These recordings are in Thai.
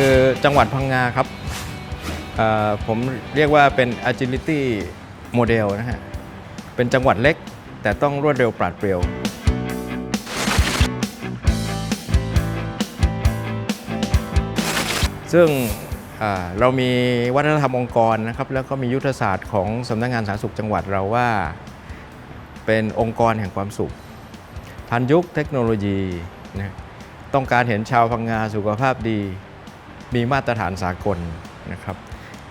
คือจังหวัดพังงาครับผมเรียกว่าเป็น agility model นะฮะ เป็นจังหวัดเล็ก แต่ต้องรวดเร็วปราดเปรียว ซึ่งเรามีวัฒนธรรมองค์กรนะครับ แล้วก็มียุทธศาสตร์ของสำนักงานสาธารณสุขจังหวัดเราว่า เป็นองค์กรแห่งความสุข ทันยุคเทคโนโลยีนะต้องการเห็นชาวพังงาสุขภาพดี มีมาตรฐานสากลนะครับ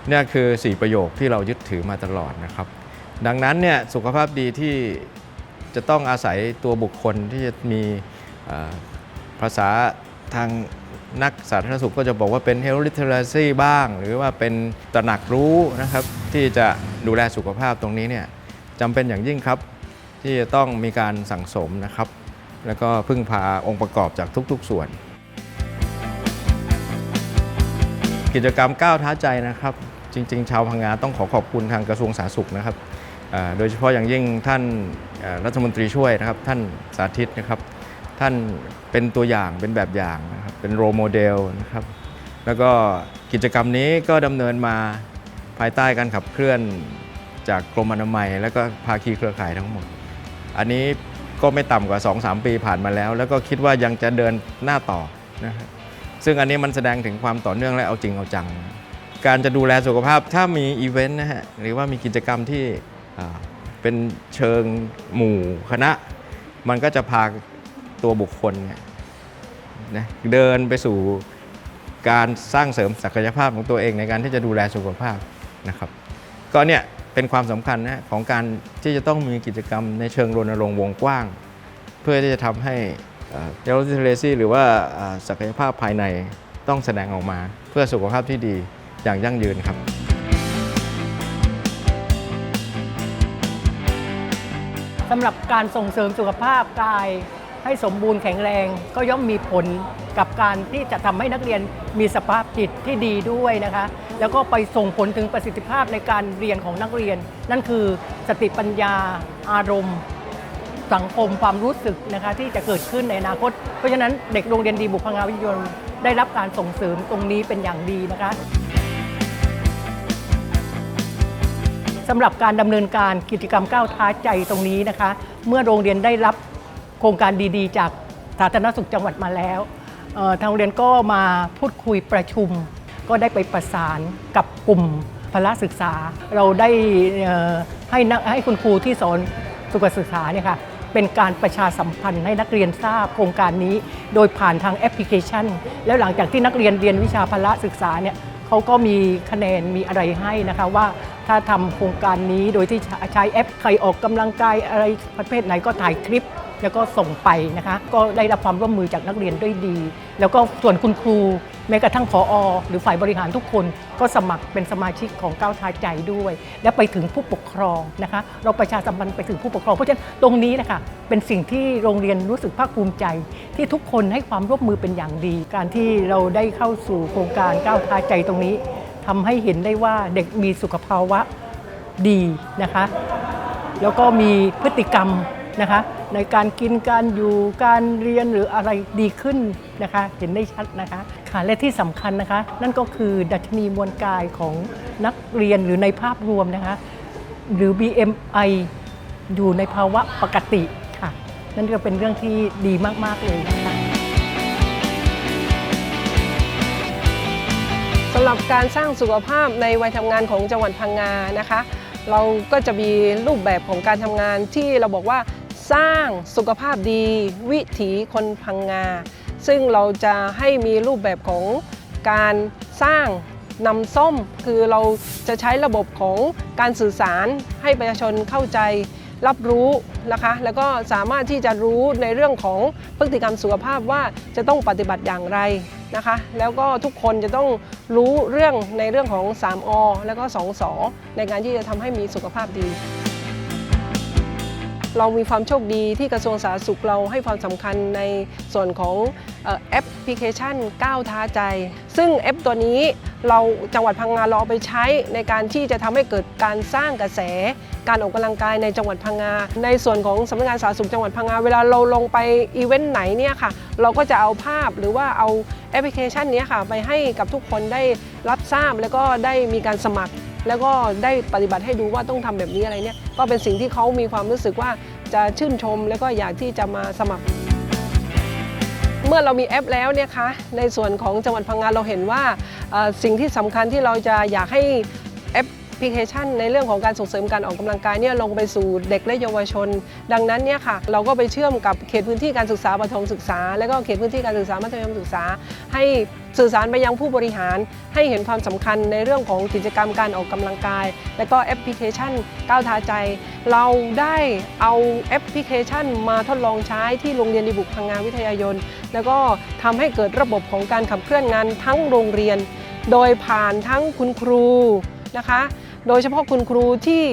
เนี่ยคือ 4 ประโยคที่เรายึดถือมาตลอดนะครับ ดังนั้นเนี่ยสุขภาพดีที่จะต้องอาศัยตัวบุคคลที่จะมีภาษาทางนักสาธารณสุขก็จะบอกว่าเป็น health literacy บ้าง หรือว่าเป็นตระหนักรู้นะครับ ที่จะดูแลสุขภาพตรงนี้เนี่ยจำเป็นอย่างยิ่งครับ ที่จะต้องมีการสั่งสมนะครับ แล้วก็พึ่งพาองค์ประกอบจากทุก ๆ ส่วน กิจกรรมก้าวท้าใจนะครับ จริง ๆ ชาวพังงาต้องขอขอบคุณทางกระทรวงสาธารณสุขนะครับโดยเฉพาะอย่างยิ่งท่านรัฐมนตรีช่วยนะครับ ท่านสาธิตนะครับ ท่านเป็นตัวอย่างเป็นแบบอย่างนะครับเป็นโรโมเดลนะครับ แล้วก็กิจกรรมนี้ก็ดำเนินมาภายใต้การขับเคลื่อนจากกรมอนามัย และก็ภาคีเครือข่ายทั้งหมด อันนี้ก็ไม่ต่ำกว่า 2-3 ปีผ่านมาแล้ว แล้วก็คิดว่ายังจะเดินหน้าต่อนะครับ ซึ่งอันนี้มันแสดงถึงความต่อเนื่องและเอาจริงเอาจัง การจะดูแลสุขภาพถ้ามีอีเวนต์นะฮะหรือว่ามีกิจกรรมที่เป็นเชิงหมู่คณะ มันก็จะพาตัวบุคคลเนี่ยนะเดินไปสู่การสร้างเสริมศักยภาพของตัวเองในการที่จะดูแลสุขภาพนะครับ ก็เนี่ยเป็นความสำคัญนะของการที่จะต้องมีกิจกรรมในเชิงรณรงค์วงกว้าง เพื่อที่จะทำให้ เ e ล t ิเ a ซีหรือว่าศักยภาพภายในต้องแสดงออกมา เพื่อสุขภาพที่ดีอย่างยั่งยืนครับ สำหรับการส่งเสริมสุขภาพกาย ให้สมบูรณ์แข็งแรงก็ย่อมมีผลกับการที่จะทำให้นักเรียนมีสภาพจิตที่ดีด้วยนะคะ แล้วก็ไปส่งผลถึงประสิทธิภาพในการเรียนของนักเรียน นั่นคือสติปัญญาอารมณ์ สังคมความรู้สึกนะคะที่จะเกิดขึ้นในอนาคต เพราะฉะนั้นเด็กโรงเรียนดีบุพงาวิทยนได้รับการส่งเสริมตรงนี้เป็นอย่างดีนะคะสำหรับการดำเนินการกิจกรรมก้าวท้าใจตรงนี้นะคะ เมื่อโรงเรียนได้รับโครงการดีๆ จากสาธารณสุขจังหวัดมาแล้วทางโรงเรียนก็มาพูดคุยประชุม ก็ได้ไปประสานกับกลุ่มพละศึกษา เราได้ให้นักให้คุณครูที่สอนสุขศึกษาเนี่ยค่ะ เป็นการประชาสัมพันธ์ให้นักเรียนทราบโครงการนี้ โดยผ่านทางแอปพลิเคชัน แล้วหลังจากที่นักเรียนเรียนวิชาพละศึกษาเนี่ยเขาก็มีคะแนนมีอะไรให้นะคะว่าถ้าทำโครงการนี้โดยที่ใช้แอปใครออกกำลังกายอะไรประเภทไหนก็ถ่ายคลิป แล้วก็ส่งไปนะคะ ก็ได้รับความร่วมมือจากนักเรียนด้วยดี แล้วก็ส่วนคุณครู แม้กระทั่งผออหรือฝ่ายบริหารทุกคนก็สมัครเป็นสมาชิกของก้าวท้าใจด้วย และไปถึงผู้ปกครองนะคะเราประชาสัมพันธ์ไปถึงผู้ปกครองเพราะฉะนั้นตรงนี้นะคะเป็นสิ่งที่โรงเรียนรู้สึกภาคภูมิใจ ที่ทุกคนให้ความร่วมมือเป็นอย่างดี การที่เราได้เข้าสู่โครงการก้าวท้าใจตรงนี้ทำให้เห็นได้ว่าเด็กมีสุขภาวะดีนะคะ แล้วก็มีพฤติกรรมนะคะในการกินการอยู่การเรียนหรืออะไรดีขึ้นนะคะ เห็นได้ชัดนะคะ ค่ะ และที่สำคัญนะคะ นั่นก็คือดัชนีมวลกายของนักเรียนหรือในภาพรวมนะคะ หรือ BMI อยู่ในภาวะปกติค่ะ นั่นก็เป็นเรื่องที่ดีมาก ๆ เลยนะคะสำหรับการสร้างสุขภาพในวัยทำงานของจังหวัดพังงานะคะ เราก็จะมีรูปแบบของการทำงานที่เราบอกว่าสร้างสุขภาพดีวิถีคนพังงา ซึ่งเราจะให้มีรูปแบบของการสร้างนำส้ม คือเราจะใช้ระบบของการสื่อสารให้ประชาชนเข้าใจรับรู้นะคะ แล้วก็สามารถที่จะรู้ในเรื่องของพฤติกรรมสุขภาพว่าจะต้องปฏิบัติอย่างไรนะคะ แล้วก็ทุกคนจะต้องรู้เรื่องในเรื่องของ 3อ แล้วก็ 2สอในการที่จะทำให้มีสุขภาพดี เรามีความโชคดีที่กระทรวงสาธารณสุขเราให้ความสำคัญในส่วนของแอปพลิเคชันก้าวท้าใจ ซึ่งแอปตัวนี้เราจังหวัดพังงาเราเอาไปใช้ในการที่จะทำให้เกิดการสร้างกระแส การออกกำลังกายในจังหวัดพังงา ในส่วนของสำนักงานสาธารณสุขจังหวัดพังงา เวลาเราลงไปอีเวนต์ไหนเนี่ยค่ะ เราก็จะเอาภาพหรือว่าเอาแอปพลิเคชันนี้ค่ะ ไปให้กับทุกคนได้รับทราบแล้วก็ได้มีการสมัคร แล้วก็ได้ปฏิบัติให้ดูว่าต้องทำแบบนี้อะไรเนี่ยก็เป็นสิ่งที่เขามีความรู้สึกว่าจะชื่นชม แล้วก็อยากที่จะมาสมัคร เมื่อเรามีแอปแล้วเนี่ยคะในส่วนของจังหวัดพังงาเราเห็นว่าสิ่งที่สำคัญที่เราจะอยากให้แอป พลิเคชันในเรื่องของการส่งเสริมการออกกำลังกายเนี่ยลงไปสู่เด็กและเยาวชน ดังนั้นเนี่ยค่ะเราก็ไปเชื่อมกับเขตพื้นที่การศึกษาประถมศึกษา และก็เขตพื้นที่การศึกษามัธยมศึกษา ให้สื่อสารไปยังผู้บริหาร ให้เห็นความสำคัญในเรื่องของกิจกรรมการออกกำลังกาย และก็แอปพลิเคชันก้าวท้าใจ เราได้เอาแอปพลิเคชันมาทดลองใช้ที่โรงเรียนดีบุกพังงานวิทยายน แล้วก็ทำให้เกิดระบบของการขับเคลื่อนงานทั้งโรงเรียน โดยผ่านทั้งคุณครูนะคะ โดยเฉพาะคุณครูที่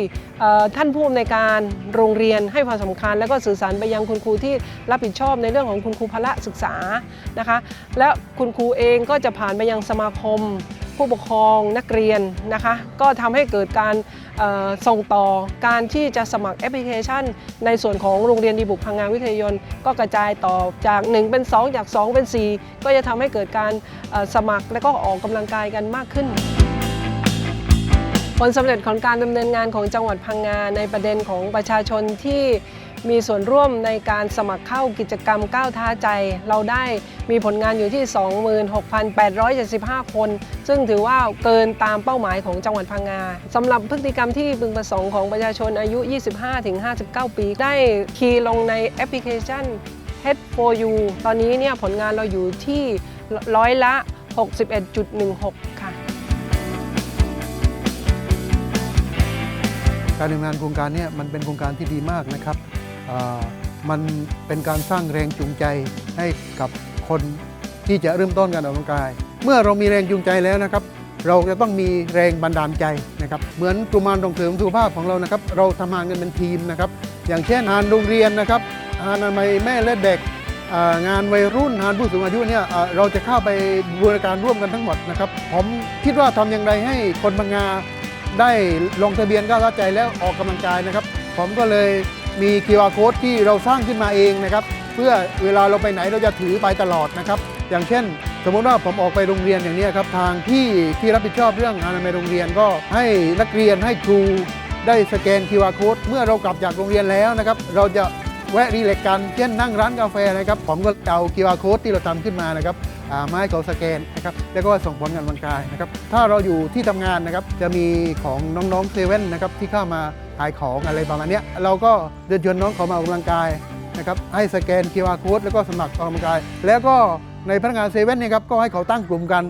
ท่านผู้อำนวยการโรงเรียนให้ความสำคัญ แล้วก็สื่อสารไปยังคุณครูที่รับผิดชอบในเรื่องของคุณครูพละศึกษานะคะ และคุณครูเองก็จะผ่านไปยังสมาคม ผู้ปกครองนักเรียนนะคะ ก็ทำให้เกิดการส่งต่อการที่จะสมัครแอปพลิเคชัน ในส่วนของโรงเรียนดีบุกพังงานวิทยายนก็กระจายต่อจาก 1 เป็น 2 จาก 2 เป็น 4 ก็จะทำให้เกิดการสมัครและก็ออกกำลังกายกันมากขึ้น ผลสำเร็จของการดำเนินงานของจังหวัดพังงาในประเด็นของประชาชนที่มีส่วนร่วมในการสมัครเข้ากิจกรรมก้าวท้าใจ เราได้มีผลงานอยู่ที่ 26,875 คน ซึ่งถือว่าเกินตามเป้าหมายของจังหวัดพังงาสำหรับพฤติกรรมที่พึงประสงค์ของประชาชนอายุ 25-59 ปี ได้คีย์ลงในแอปพลิเคชัน Head4U ตอนนี้เนี่ยผลงานเราอยู่ที่ร้อยละ 61.16 การดำเนินงานโครงการนี้มันเป็นโครงการที่ดีมากนะครับมันเป็นการสร้างแรงจูงใจให้กับคนที่จะเริ่มต้นการออกกำลังกาย เมื่อเรามีแรงจูงใจแล้วนะครับ เราจะต้องมีแรงบันดาลใจนะครับ เหมือนกลุ่มงานส่งเสริมสุขภาพของเรานะครับ เราทำงานกันเป็นทีมนะครับ อย่างเช่นงานโรงเรียนนะครับงานอนามัยแม่และเด็กงานวัยรุ่นงานผู้สูงอายุเนี่ยเราจะเข้าไปบูรณาการร่วมกันทั้งหมดนะครับ ผมคิดว่าทำอย่างไรให้คนบางงา ได้ลงทะเบียนก้าวท้าใจแล้วออกกำลังกายนะครับ ผมก็เลยมี QR code ที่เราสร้างขึ้นมาเองนะครับเพื่อเวลาเราไปไหนเราจะถือไปตลอดนะครับ อย่างเช่น สมมติว่าผมออกไปโรงเรียนอย่างนี้ครับทางที่ที่รับผิดชอบเรื่องงานในโรงเรียนก็ให้นักเรียนให้ครูได้สแกน QR code เมื่อเรากลับจากโรงเรียนแล้วนะครับ เราจะแวะรีเล็กกันเช่นนั่งร้านกาแฟนะครับ ผมก็เอา QR code ที่เราทำขึ้นมานะครับ ไมาให้เขาสแกนนะครับแล้วก็ส่งผลงานกำลังกายนะครับถ้าเราอยู่ที่ทำงานนะครับจะมีของน้องๆเซเว่นนะครับที่เข้ามาขายของอะไรประมาณนี้เราก็เดินชวนน้องเขามาออกกำลังกายนะครับให้สแกน QR code แล้วก็สมัครออกกำลังกาย แล้วก็ในพนักงานเซเว่นเนี่ยครับก็ให้เขาตั้งกลุ่มกัน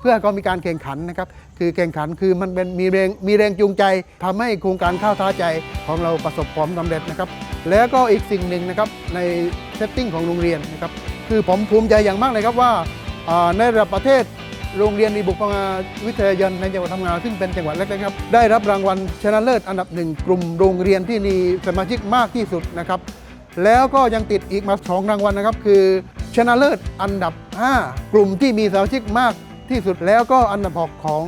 เพื่อให้เขามีการแข่งขันนะครับคือแข่งขันคือมันเป็นมีแรงมีแรงจูงใจทำให้โครงการข้าวท้าใจของเราประสบความสำเร็จนะครับแล้วก็อีกสิ่งหนึ่งนะครับในเซตติ้งของโรงเรียนนะครับ คือผมภูมิใจอย่างมากเลยครับว่าในระดับประเทศโรงเรียนดีบุกพังาวิทยายันในจังหวัดพังงาซึ่งเป็นจังหวัดเล็กๆครับได้รับรางวัลชนะเลิศอันดับหนึ่งกลุ่มโรงเรียนที่มีสมาชิกมากที่สุดนะครับแล้วก็ยังติดอีกมาสองรางวัลนะครับ คือ ชนะเลิศอันดับ 5 กลุ่มที่มีสมาชิกมากที่สุดแล้วก็อันดับหกของ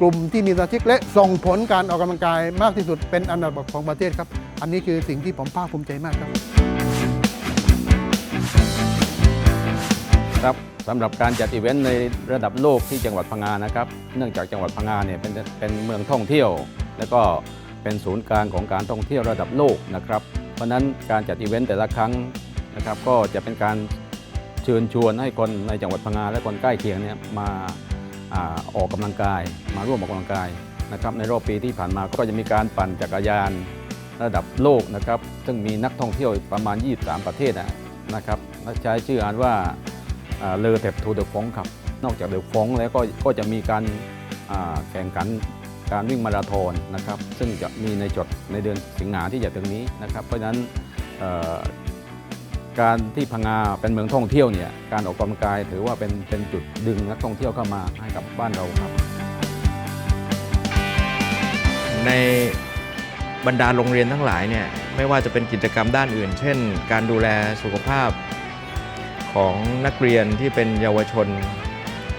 กลุ่มที่มีสมาชิกและส่งผลการออกกำลังกายมากที่สุดเป็นอันดับหกของประเทศครับ อันนี้คือสิ่งที่ผมภาคภูมิใจมากครับ ครับสำหรับการจัดอีเวนต์ในระดับโลกที่จังหวัดพังงานะครับ เนื่องจากจังหวัดพังงาเนี่ยเป็นเป็นเมืองท่องเที่ยว และก็เป็นศูนย์กลางของการท่องเที่ยวระดับโลกนะครับ เพราะนั้นการจัดอีเวนต์แต่ละครั้งนะครับ ก็จะเป็นการเชิญชวนให้คนในจังหวัดพังงาและคนใกล้เคียงเนี่ยมาอออกกำลังกาย มาร่วมออกกำลังกายนะครับในรอบปีที่ผ่านมาก็จะมีการปั่นจักรยานระดับโลกนะครับ ซึ่งมีนักท่องเที่ยวประมาณ 23 ประเทศนะครับและใช้ชื่ออ่านว่า เลอเทปทูเดอะฟงครับ นอกจากเดอะฟงแล้วก็ก็จะมีการแข่งขันการวิ่งมาราธอนนะครับ ซึ่งจะมีในจดในเดือนสิงหาที่จะถึงนี้นะครับ เพราะฉะนั้นการที่พังงาเป็นเมืองท่องเที่ยวเนี่ยการออกกำลังกายถือว่าเป็นเป็นจุดดึงนักท่องเที่ยวเข้ามาให้กับบ้านเราครับ ในบรรดาโรงเรียนทั้งหลายเนี่ยไม่ว่าจะเป็นกิจกรรมด้านอื่น เช่น การดูแลสุขภาพ ของนักเรียนที่เป็นเยาวชน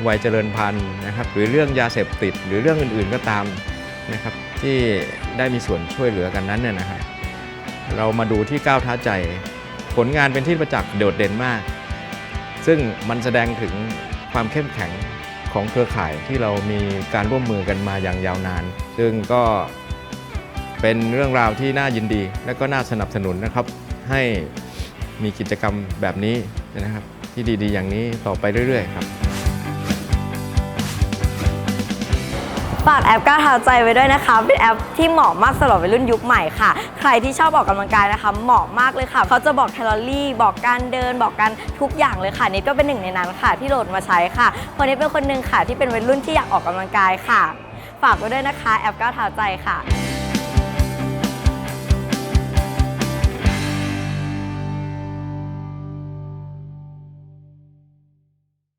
วัยเจริญพันธุ์นะครับ หรือเรื่องยาเสพติด หรือเรื่องอื่นๆก็ตามนะครับที่ได้มีส่วนช่วยเหลือกันนั้นเนี่ยนะครับเรามาดูที่ก้าวท้าใจ ผลงานเป็นที่ประจักษ์โดดเด่นมาก ซึ่งมันแสดงถึงความเข้มแข็งของเครือข่ายที่เรามีการร่วมมือกันมาอย่างยาวนาน ซึ่งก็เป็นเรื่องราวที่น่ายินดี และก็น่าสนับสนุนนะครับ ให้มีกิจกรรมแบบนี้ นะครับที่ดีๆ อย่างนี้ต่อไปเรื่อยๆครับ ฝากแอปก้าวเท้าใจไว้ด้วยนะคะ เป็นแอปที่เหมาะมากสำหรับวัยรุ่นยุคใหม่ค่ะ ใครที่ชอบออกกำลังกายนะคะ เหมาะมากเลยค่ะ เขาจะบอกแคลอรี่ บอกการเดิน บอกการทุกอย่างเลยค่ะนี่ก็เป็นหนึ่งในนั้นค่ะ ที่โหลดมาใช้ค่ะคนนี้เป็นคนหนึ่งค่ะที่เป็นวัยรุ่นที่อยากออกกำลังกายค่ะ ฝากไว้ด้วยนะคะ แอปก้าวเท้าใจค่ะ